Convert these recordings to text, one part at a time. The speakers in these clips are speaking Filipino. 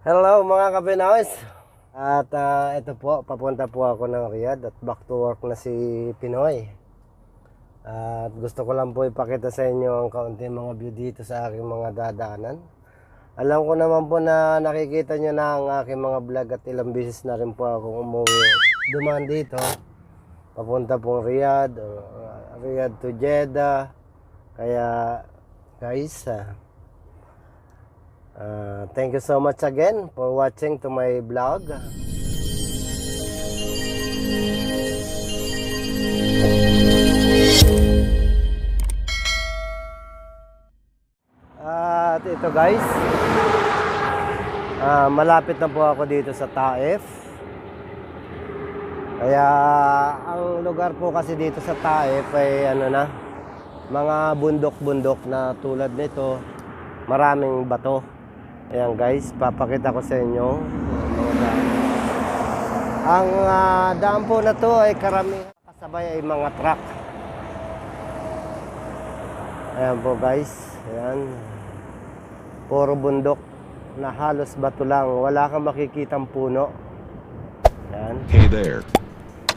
Hello mga kapinawas. At ah, ito po, papunta po ako ng Riyadh at back to work na si Pinoy. At gusto ko lang po ipakita sa inyo ang kaunti mga view dito sa aking mga dadaanan. Alam ko naman po na nakikita nyo na ang aking mga vlog at ilang beses na rin po ako umuwi. Dumaan dito. Papunta pong Riyadh, ah, Riyadh to Jeddah. Kaya guys, ah, Uh, thank you so much again for watching to my vlog. At ito guys, ah, malapit na po ako dito sa Taif. Kaya ang lugar po kasi dito sa Taif ay ano na, mga bundok-bundok na tulad nito, maraming bato. Ayan guys, papakita ko sa inyo. Mga daan. Ang ah, daan po na to ay karamihan kasabay ay mga truck. Ayan po guys. Ayan. Puro bundok na halos bato lang. Wala kang makikitang puno. Ayan. Hey there.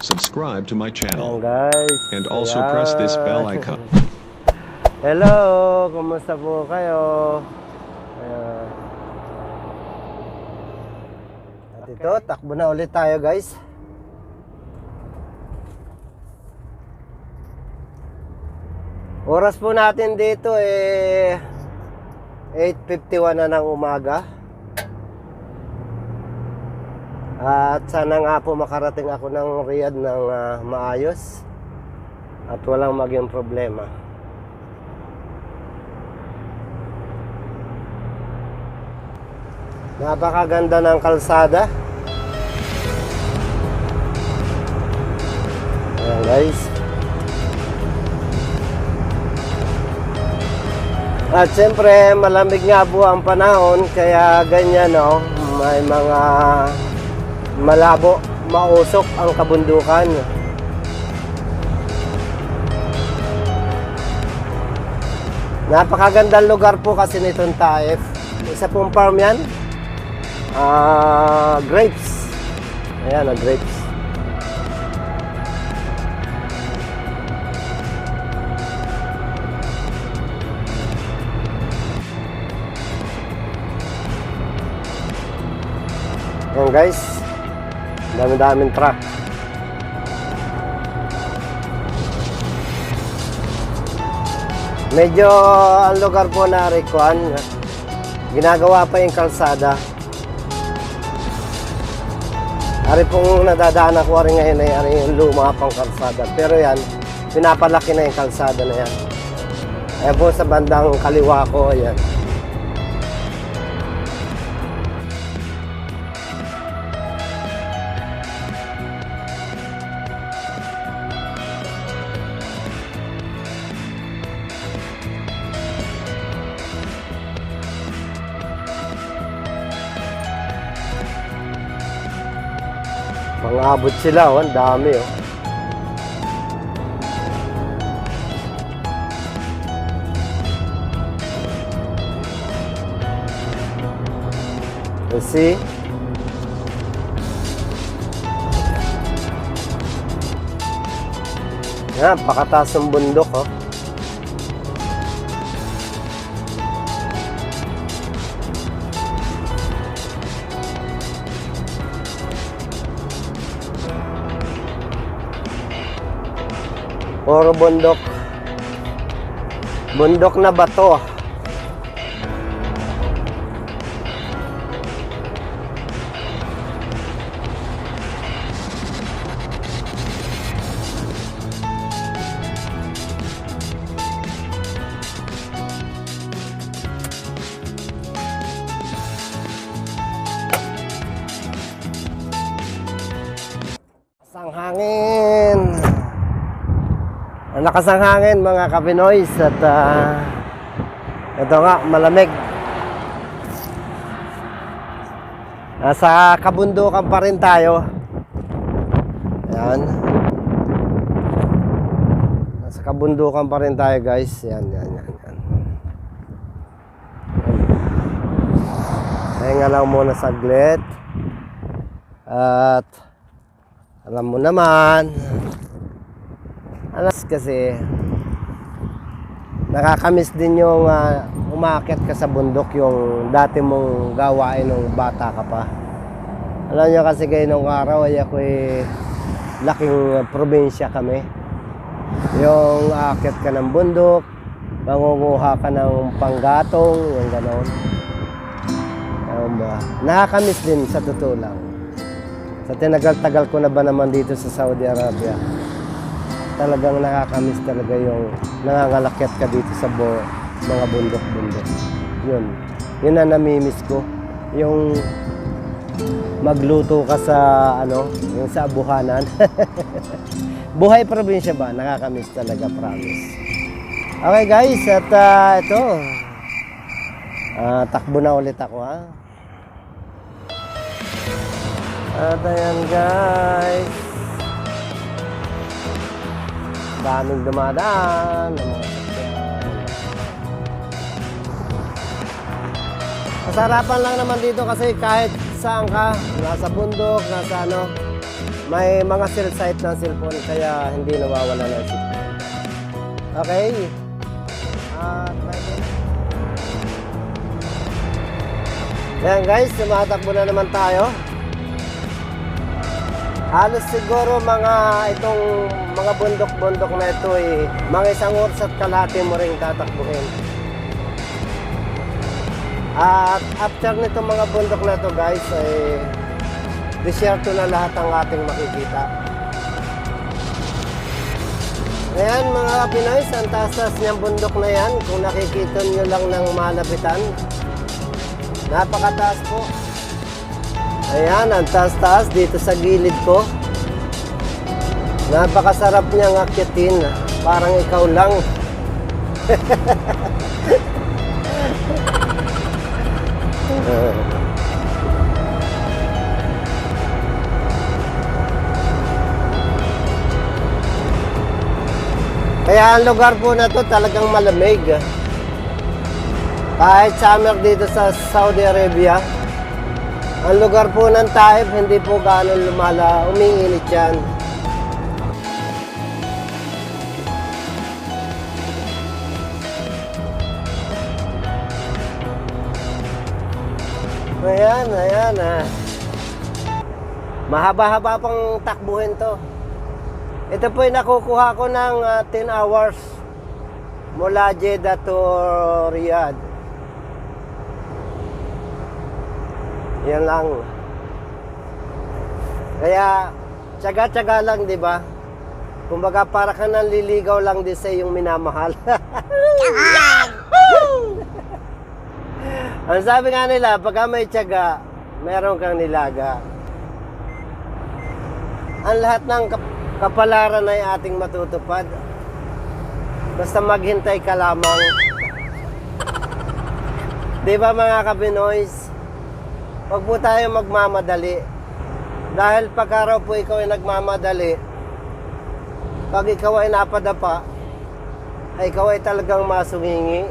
Subscribe to my Ayan channel guys. and also press this bell Ayan. icon. Hello, kumusta po kayo? At ito, takbo na ulit tayo guys. Oras po natin dito eh 8.51 na ng umaga. At sana nga po makarating ako ng Riyadh ng ah, maayos at walang maging problema. Napakaganda ng kalsada. Ayan guys. At siyempre, malamig nga po ang panahon, kaya ganyan, no? May mga malabo, mausok ang kabundukan. Napakagandang lugar po kasi nitong Taif. Isa pong farm yan. Ah, grapes. Ayan, ah, grapes. Ayan guys. Dami-daming truck. Medyo ang lugar po na Rikuan, ginagawa pa yung kalsada. Ari pong nadadaan ako rin ngayon ay ari yung luma pang kalsada. Pero yan, pinapalaki na yung kalsada na yan. Ayan po sa bandang kaliwa ko, ayan. Mga sila, oh, ang dami oh. You see? Yan, pakataas ng bundok oh. Puro bundok. Bundok na bato. Lakas ng hangin mga kapinoys at ah, ito nga malamig. Nasa kabundukan pa rin tayo. Ayan. Nasa kabundukan pa rin tayo guys. Yan, yan, yan, yan. Pahinga lang muna saglit. At alam mo naman, alas kasi nakakamiss din yung uh, umakit ka sa bundok yung dati mong gawain nung bata ka pa. Alam niyo kasi kayo nung araw ay ako laking probinsya kami. Yung akit ka ng bundok, mangunguha ka ng panggatong, yung ganon. Ewan ba? Nakakamiss din sa totoo lang. Sa tinagal-tagal ko na ba naman dito sa Saudi Arabia, talagang nakakamiss talaga yung nangangalakit ka dito sa bo, mga bundok-bundok. Yun. Yun na namimiss ko. Yung magluto ka sa ano, yung sa abuhanan. Buhay probinsya ba? Nakakamiss talaga, promise. Okay guys, at ah, ito. Ah, takbo na ulit ako ha. At ayan guys. Daming dumadaan. ng lang naman dito kasi kahit saan ka, nasa bundok, nasa ano, may mga cell site ng cellphone kaya hindi nawawala ng cellphone. Okay. At may Yan guys, tumatakbo na naman tayo. Halos siguro mga itong mga bundok-bundok na ito eh, mga isang oras at kalahati mo rin tatakbuhin. At after nitong mga bundok na ito guys, eh, desierto na lahat ang ating makikita. Ayan mga Pinoy, ang taas-taas niyang bundok na yan. Kung nakikita nyo lang ng malapitan, napakataas po. Ayan, ang taas-taas dito sa gilid ko. Napakasarap niyang akyatin. Parang ikaw lang. Kaya ang lugar po na to talagang malamig. Kahit summer dito sa Saudi Arabia, ang lugar po ng Taif hindi po gaano lumala, umiinit yan. Ayan, ayan ah. Mahaba-haba pang takbuhin to. Ito po yung nakukuha ko ng ah, 10 hours mula Jeddah to Riyadh. Yan lang. Kaya, tsaga-tsaga lang, di ba? Kumbaga, para ka nang liligaw lang din sa iyong minamahal. Ang sabi nga nila, pagka may tsaga, meron kang nilaga. Ang lahat ng kap- kapalaran ay ating matutupad. Basta maghintay ka lamang. Di ba mga kabinoys? Huwag po tayo magmamadali. Dahil pagka raw po ikaw ay nagmamadali, pag ikaw ay napadapa, ay ikaw ay talagang masungingi.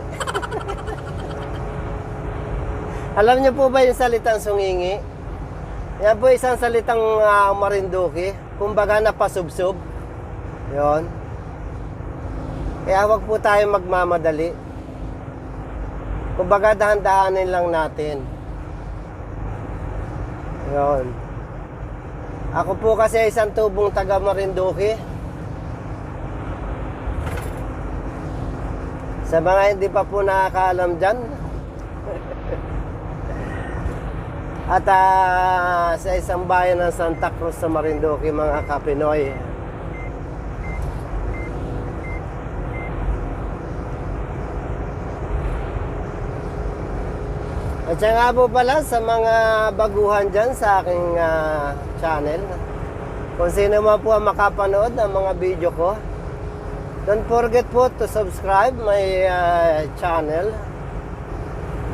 Alam niyo po ba yung salitang sungingi? Yan po isang salitang uh, marinduki. Kumbaga napasubsob. Yon. Kaya wag po tayo magmamadali. Kumbaga dahan-dahanin lang natin. Yon. Ako po kasi isang tubong taga Marinduque. Sa mga hindi pa po nakakaalam dyan, At ah, sa isang bayan ng Santa Cruz sa Marinduque, mga kapinoy. At siya nga po pala sa mga baguhan dyan sa aking ah, channel. Kung sino man po ang makapanood ng mga video ko, don't forget po to subscribe my ah, channel.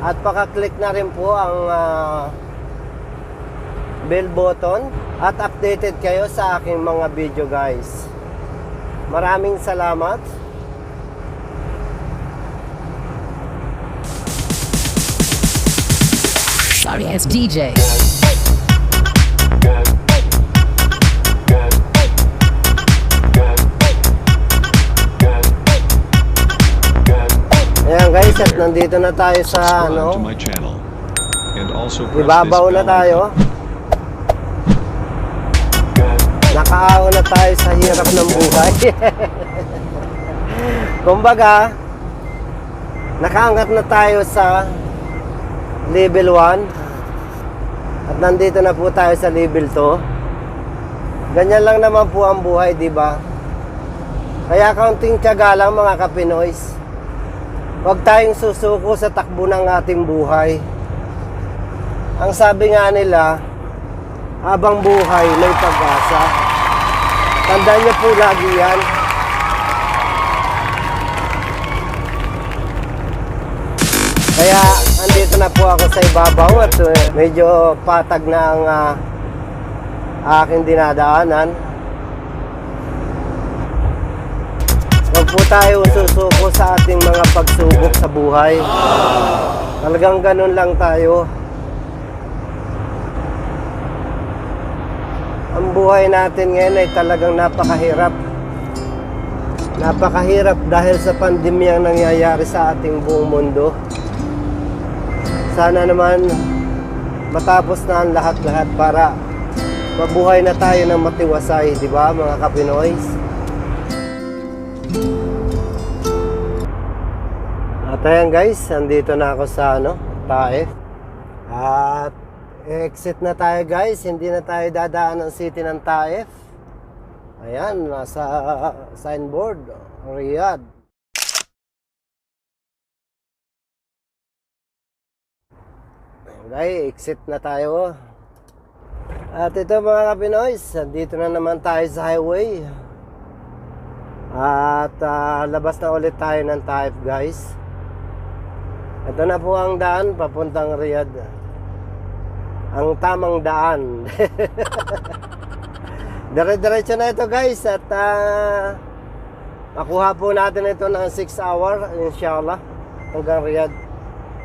At pakaklik na rin po ang ah, bell button at updated kayo sa aking mga video guys. Maraming salamat. sorry ass DJ. Ayan guys, at nandito na tayo sa ano, ibabaw na tayo. Nakaawa na tayo sa hirap ng buhay. Kumbaga, nakaangat na tayo sa level 1 at nandito na po tayo sa level 2. Ganyan lang naman po ang buhay, di ba? Kaya kaunting tiyaga lang mga kapinoys. Huwag tayong susuko sa takbo ng ating buhay. Ang sabi nga nila, habang buhay may pag-asa. Tandaan niyo po lagi yan. Kaya andito na po ako sa ibabaw at eh, medyo patag na ang ah, aking dinadaanan. Huwag po tayo susuko sa ating mga pagsubok sa buhay. Talagang ganun lang tayo. Ang buhay natin ngayon ay talagang napakahirap. Napakahirap dahil sa pandemyang nangyayari sa ating buong mundo. Sana naman matapos na ang lahat-lahat para mabuhay na tayo ng matiwasay, di ba mga kapinoys? At ayan guys, andito na ako sa ano, Taif. At exit na tayo guys, hindi na tayo dadaan ng city ng Taif. Ayan, nasa signboard, Riyadh. Guys, exit na tayo. At ito mga kapinoys, andito na naman tayo sa highway. At ah, labas na ulit tayo ng Taif guys. Ito na po ang daan papuntang Riyadh. Ang tamang daan. Dire-diretso na ito guys at ah, makuha po natin ito ng 6 hour inshallah hanggang Riyadh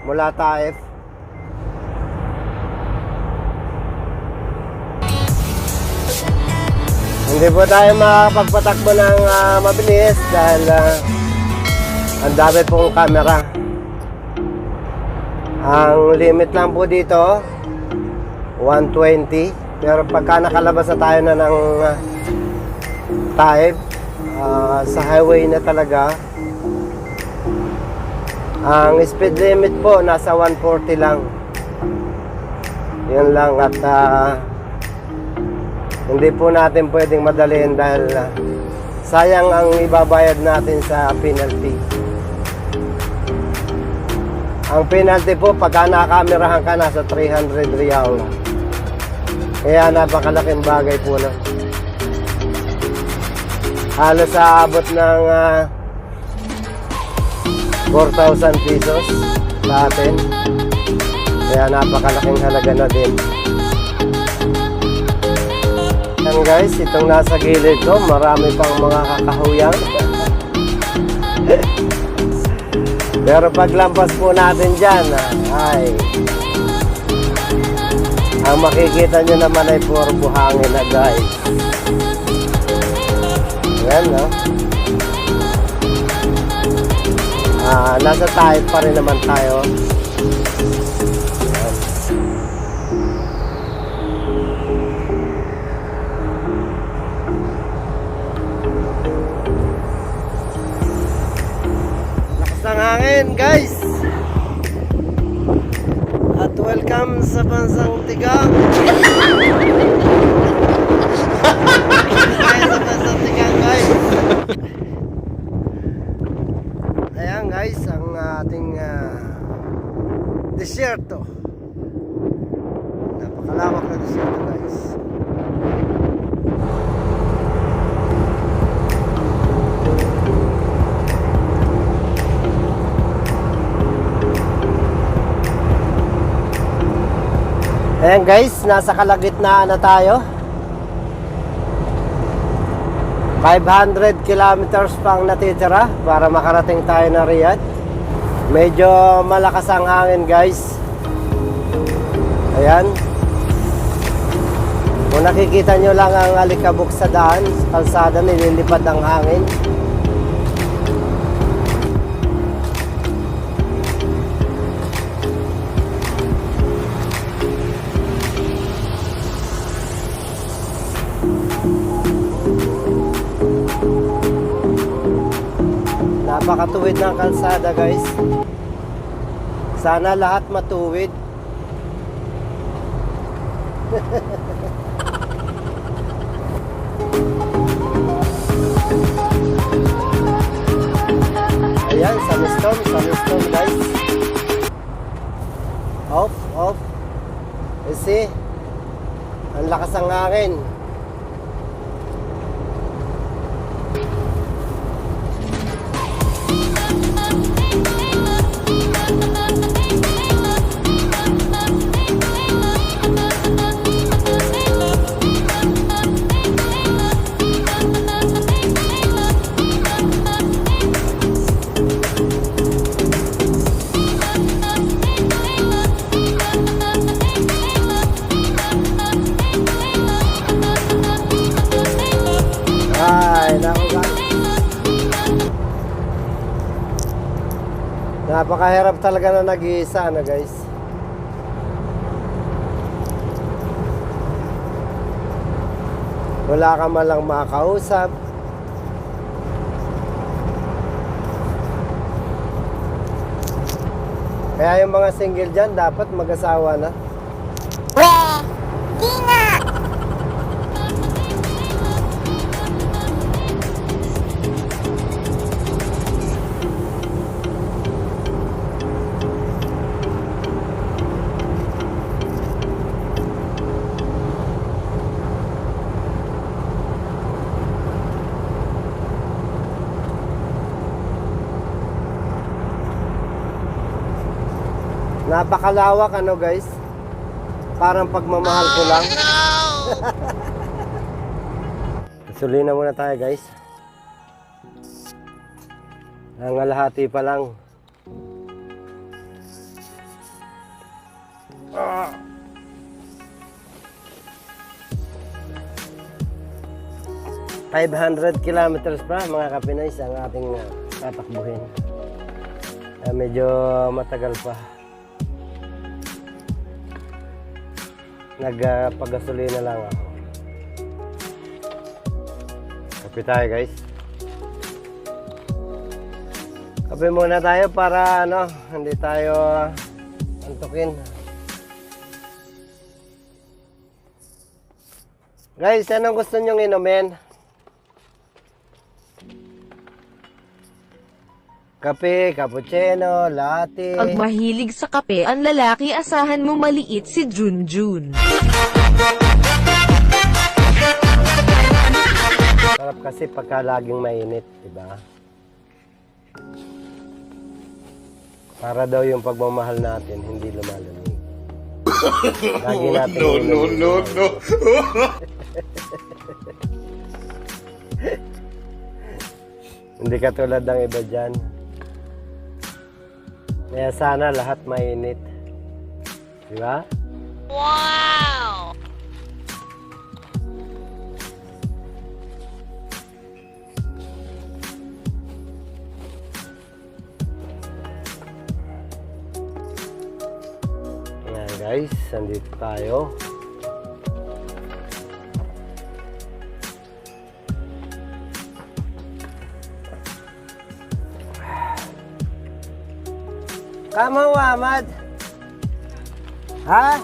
mula Taif. Hindi po tayo makapagpatakbo ng ah, mabilis dahil ah, ang dami pong camera. Ang limit lang po dito 120 pero pagka nakalabas na tayo na ng uh, type ah, sa highway na talaga ang speed limit po nasa 140 lang. Yun lang at ah, hindi po natin pwedeng madalhin dahil ah, sayang ang ibabayad natin sa penalty. Ang penalty po pagka nakamerahan ka nasa 300 riyal kaya napakalaking bagay po na. Halos sa abot ng ah, 4,000 pesos sa atin. Kaya napakalaking halaga na din. Yan guys, itong nasa gilid ko, marami pang mga kakahuyang. Pero paglampas po natin dyan, ah, ay, ang makikita nyo naman ay puro buhangin na guys. Ayan, no? Ah, nasa tayo pa rin naman tayo. Ayan. Lakas ng hangin, guys! Welcome sa bansang Tigang. Tayo sa bansang Tigang, guys. Ayan, guys, ang ating uh, desierto. Napakalawak na desierto, guys. Ayan guys, nasa kalagitnaan na tayo. 500 kilometers pang natitira para makarating tayo na Riyadh. Medyo malakas ang hangin guys. Ayan. Kung nakikita nyo lang ang alikabok sa daan, sa kalsada nililipad ang hangin. Napakatuwid ng kalsada guys. Sana lahat matuwid. Ayan, sunstorm, sunstorm guys. Off, off. You see? Ang lakas ng hangin. Napakahirap talaga na nag-iisa na guys. Wala ka man lang makakausap. Kaya yung mga single dyan, dapat mag-asawa na. Napakalawak ano guys. Parang pagmamahal ko lang. Gasolina muna tayo guys. Nangalahati pa lang. Ah. ...500 kilometers pa mga kapinays ang ating uh, tatakbuhin. Ah, medyo matagal pa. Nagpagasolina lang ako. Kape tayo guys. Kape muna tayo para ano, hindi tayo antukin. Guys, anong gusto nyong inumin? Kape, cappuccino, latte. Pag mahilig sa kape ang lalaki asahan mo maliit si Junjun. Sarap kasi pagka laging mainit, di ba? Para daw yung pagmamahal natin hindi lumalamig. Lagi natin no, no, no, no. hindi katulad ng iba dyan. Kaya sana lahat mainit. Di ba? Ayan guys, andito tayo. Kama Ahmad. Ha?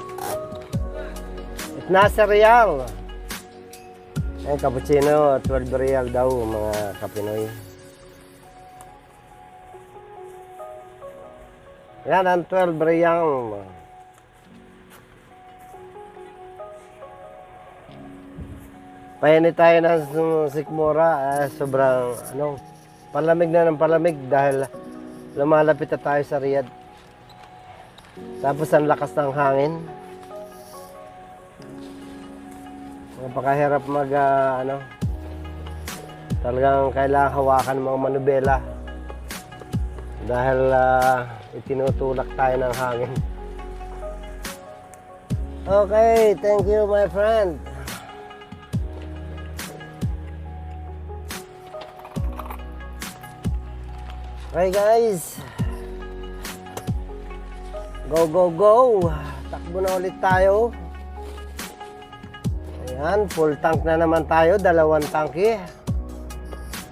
Nasa Real. Eh, cappuccino, 12 real daw mga kapinoy. Yan ang 12 real. Painit tayo ng sikmura, eh, sobrang ano, palamig na ng palamig dahil lumalapit na tayo sa Riyadh. Tapos ang lakas ng hangin. Napakahirap mag ah, ano. Talagang kailangan hawakan mga manubela. Dahil ah, itinutulak tayo ng hangin. Okay, thank you my friend. Okay guys. Go, go, go. Takbo na ulit tayo. Ayan, full tank na naman tayo. Dalawang tanki.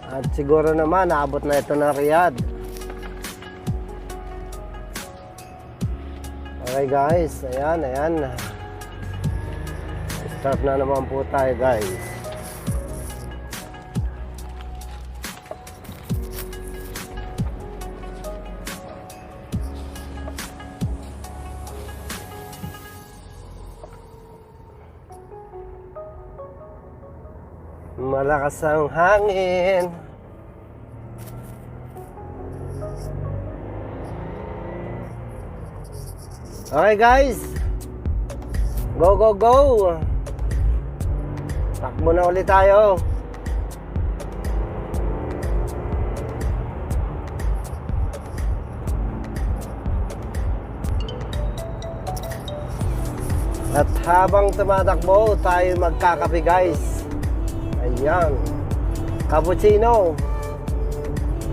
At siguro naman, naabot na ito ng Riyadh. Okay guys, ayan, ayan. Start na naman po tayo guys. Malakas ang hangin. Okay guys. Go go go. Takbo na ulit tayo. At habang tumatakbo, tayo magkakape guys. Ayan. Cappuccino.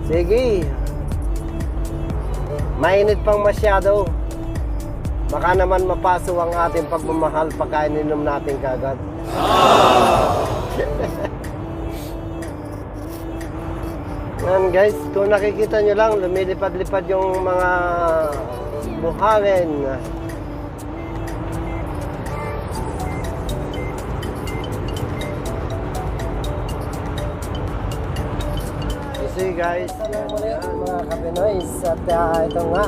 Sige. Mainit pang masyado. Baka naman mapaso ang ating pagmamahal pagka ininom natin kagad. Yan guys, kung nakikita nyo lang, lumilipad-lipad yung mga buhangin. Guys, yan, yan, mga kapinoys. At ah, ito nga,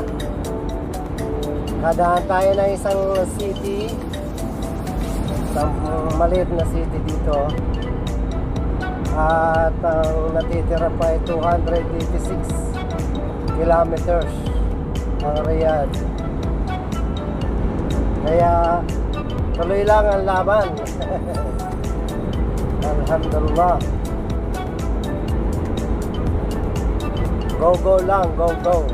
Kadaan tayo ng isang city. Isang maliit na city dito. At ang natitira pa ay 286 kilometers ang Riyadh. Kaya tuloy lang ang laban. Alhamdulillah. Go, go lang, go, go.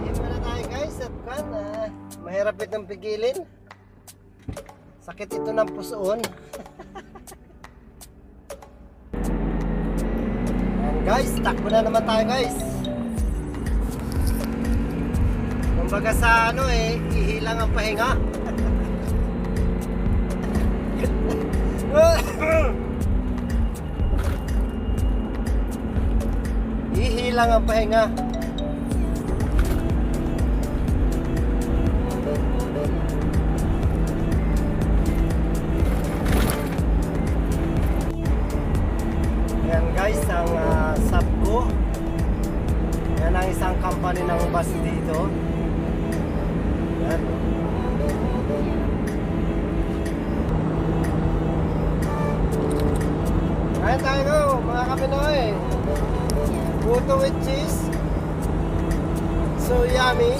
Hindi muna tayo guys at kan, ah, mahirap itong pigilin. Sakit ito ng pusoon. Guys, takbo na naman tayo guys. Kumbaga sa ano eh, ihilang ang pahinga. ihilang ang pahinga. Yan guys, ang uh, Sapco. Yan ang isang company ng bus dito. Ayan tayo mga kapinoy. Puto with cheese. So yummy.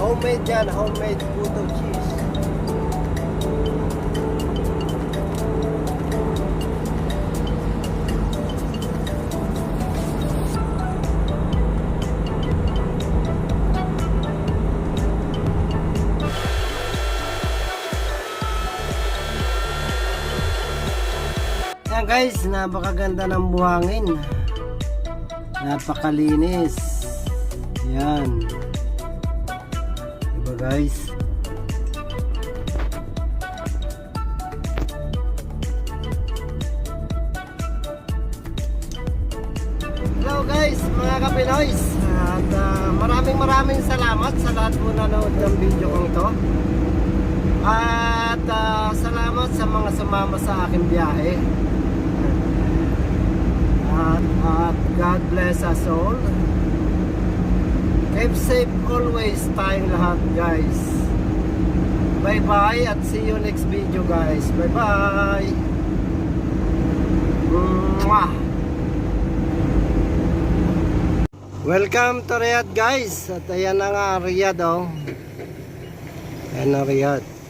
Homemade yan, homemade puto cheese. Guys, napakaganda ng buhangin. Napakalinis. Yan. Diba guys? Hello guys, mga kapinoys. At ah, maraming maraming salamat sa lahat po nanood ng video kong to. At ah, salamat sa mga sumama sa aking biyahe. At, at God bless us all. Keep safe always tayong lahat guys. Bye bye at see you next video guys. Bye bye. Mwah! Welcome to Riyadh guys. At ayan na nga Riyadh oh. Ayan na Riyadh.